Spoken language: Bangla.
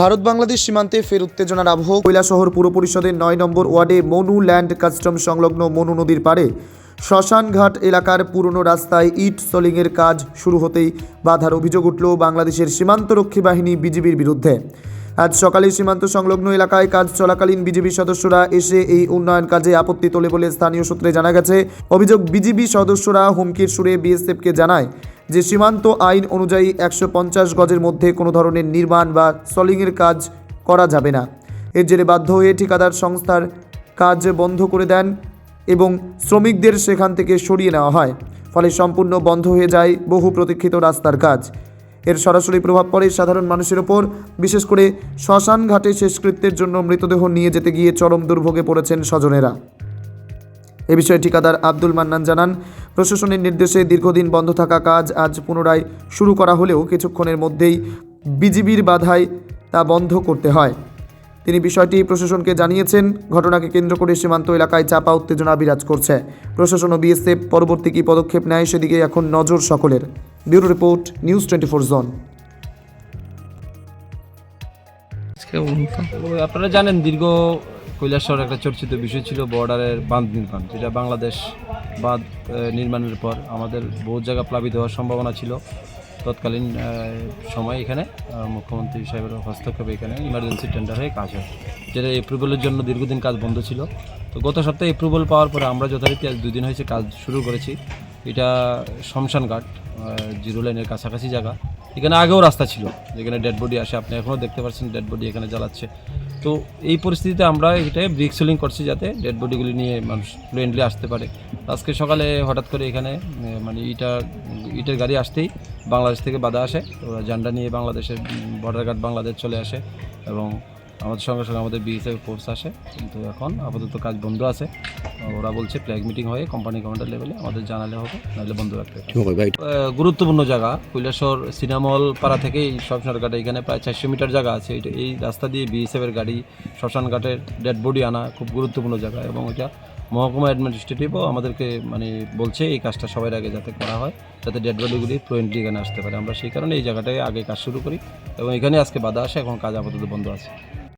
ভারত বাংলাদেশ সীমান্তে ফের উত্তেজনার আবহ। কৈলাসহর পুর পরিষদের নয় নম্বর ওয়ার্ডে মনু ল্যান্ড কাস্টম সংলগ্ন মনু নদীর পাড়ে শ্মশানঘাট এলাকার পুরনো রাস্তায় ইট সোলিংয়ের কাজ শুরু হতেই বাধার অভিযোগ উঠল বাংলাদেশের সীমান্তরক্ষী বাহিনী বিজিবির বিরুদ্ধে। আজ সকালে সীমান্ত সংলগ্ন এলাকায় কাজ চলাকালীন বিজেপি সদস্যরা এসে এই উন্নয়ন কাজে আপত্তি তোলে বলে স্থানীয় সূত্রে জানা গেছে। অভিযোগ বিজিবি সদস্যরা হুমকির সুরে বিএসএফকে জানায় যে সীমান্ত আইন অনুযায়ী একশো পঞ্চাশ গজের মধ্যে কোনো ধরনের নির্মাণ বা সলিংয়ের কাজ করা যাবে না। এর জেরে বাধ্য হয়ে ঠিকাদার সংস্থার কাজ বন্ধ করে দেন এবং শ্রমিকদের সেখান থেকে সরিয়ে নেওয়া হয়। ফলে সম্পূর্ণ বন্ধ হয়ে যায় বহু প্রতীক্ষিত রাস্তার কাজ। এর সরাসরি প্রভাব পড়ে সাধারণ মানুষের ওপর। বিশেষ করে শ্মশান ঘাটে শেষকৃত্যের জন্য মৃতদেহ নিয়ে যেতে গিয়ে চরম দুর্ভোগে পড়েছেন স্বজনেরা। এ বিষয়ে ঠিকাদার আব্দুল মান্নান জানান, প্রশাসনের নির্দেশে দীর্ঘদিন বন্ধ থাকা কাজ আজ পুনরায় শুরু করা হলেও কিছুক্ষণের মধ্যেই বিজিবির বাধায় তা বন্ধ করতে হয়। তিনি বিষয়টি প্রশাসনকে জানিয়েছেন, ঘটনাকে কেন্দ্র করে সীমান্ত এলাকায় চাপা উত্তেজনা বিরাজ করছে। প্রশাসন ও বিএসএফ পরবর্তী কী পদক্ষেপ নেয় সেদিকে এখন নজর সকলের। Bureau report, news twenty four zone. আপনারা জানেন দীর্ঘ কৈলাসহর একটা চর্চিত বিষয় ছিল বর্ডারের বাঁধ নির্মাণ, যেটা বাংলাদেশ বাঁধ নির্মাণের পর আমাদের বহু জায়গা প্লাবিত হওয়ার সম্ভাবনা ছিল। তৎকালীন সময় এখানে মুখ্যমন্ত্রী সাহেবের হস্তক্ষেপে এখানে ইমার্জেন্সি টেন্ডার হয়ে কাজ হয়, যেটা এপ্রুভালের জন্য দীর্ঘদিন কাজ বন্ধ ছিল। তো গত সপ্তাহে এপ্রুভাল পাওয়ার পরে আমরা যথারীতি আজ দুদিন হয়েছে কাজ শুরু করেছি। এটা শমশান ঘাট জিরো লাইনের কাছাকাছি জায়গা। এখানে আগেও রাস্তা ছিল যেখানে ডেড বডি আসে, আপনি এখনও দেখতে পাচ্ছেন ডেড বডি এখানে জ্বালাচ্ছে। তো এই পরিস্থিতিতে আমরা এটাই ব্রিক সেলিং করছি যাতে ডেড বডিগুলি নিয়ে মানুষ ফ্লুয়েন্টলি আসতে পারে। আজকে সকালে হঠাৎ করে এখানে মানে ইটা, ইটের গাড়ি আসতেই বাংলাদেশ থেকে বাধা আসে। ওরা জান্ডা নিয়ে বাংলাদেশের বর্ডার গার্ড বাংলাদেশ চলে আসে এবং আমাদের সঙ্গে সঙ্গে আমাদের বিএসএফ ফোর্স আসে। কিন্তু এখন আপাতত কাজ বন্ধ আছে। ওরা বলছে ফ্ল্যাগ মিটিং হয়ে কোম্পানি কমান্ডার লেভেলে আমাদের জানালে হবে নাহলে বন্ধ রাখতে গুরুত্বপূর্ণ জায়গা কৈলাসর সিনামল পাড়া থেকে এই শ্মশান ঘাটে এখানে প্রায় চারশো মিটার জায়গা আছে। এটা এই রাস্তা দিয়ে বিএসএফের গাড়ি শ্মশান ঘাটের ডেড বডি আনা খুব গুরুত্বপূর্ণ জায়গা এবং এটা মহকুমা অ্যাডমিনিস্ট্রেটিভও আমাদেরকে মানে বলছে এই কাজটা সবার আগে যাতে করা হয় যাতে ডেড বডিগুলি ফ্লুয়েন্টলি এখানে আসতে পারে। আমরা সেই কারণে এই জায়গাটায় আগে কাজ শুরু করি এবং এখানে আজকে বাধা আসে এখন কাজ আপাতত বন্ধ আছে।